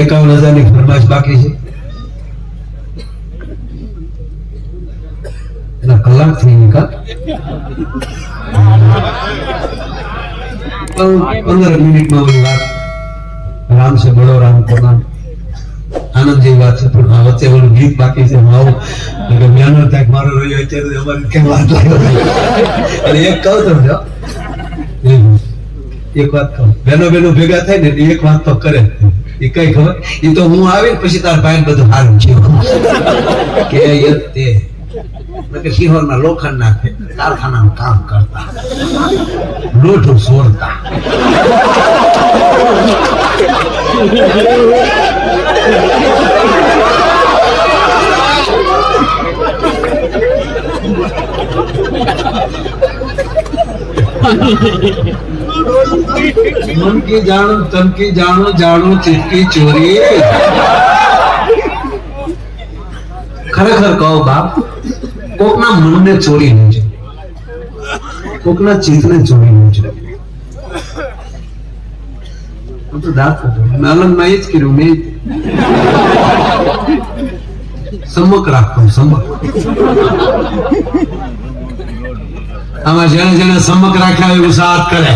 એકાવન હજારની ફરમાશ બાકી છે. એના કલાક થઈ ગયા પંદર મિનિટમાં ઓલી વાત. રામ છે બડો રામ નામ આનંદ જેવી વાત છે, પણ આ વચ્ચે ઓલું ગીત બાકી છે, હું આવું. એટલે જ્ઞાન થાય મારો રહ્યો અત્યારે અમારી કેમ વાત લાગ્યો અને એક કહું તમને એક વાત કહું. બેનો બેનો ભેગા થાય ને એક વાત તો કરે. એ કઈ ખબર? એ તો હું આવી પછી તાર ભાઈ બધું હારું કે તે કે કામ કરતા. લોઢું સોરતા. મન કી જાણો તન કી જાણો જાણો ચિત્તી ચોરી. ખરેખર કહો બાપ, કોકના મનને ચોરી હોય છે. કોકના ચિત્તને ચોરી હોય છે. તો દાંત કાઢું. એ જ કર્યું. મેં સમક રાખતો સમક આમાં જેને જેને સમક રાખ્યા એવું સાથ કરે.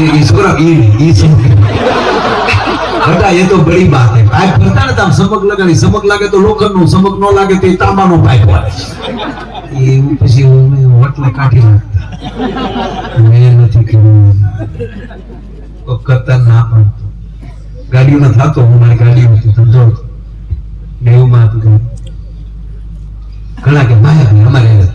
એ ઈશ્વર ઈ એ તો બડી બાત હે પાઇપ ભરતા ને તમે સમક લગાડી. સમક લાગે તો લોખંડનું સમક ન લાગે તો એ તાંબાનો પાઇપ વાળે એવું પછી હોટલે કાઢી નાખતા. મેં નથી કર્યું. કરતા ના પણ ગાડીમાં થતો, હું મારી ધંધો હતો દેવમાં. ઘણા કે માયા ને અમારે એને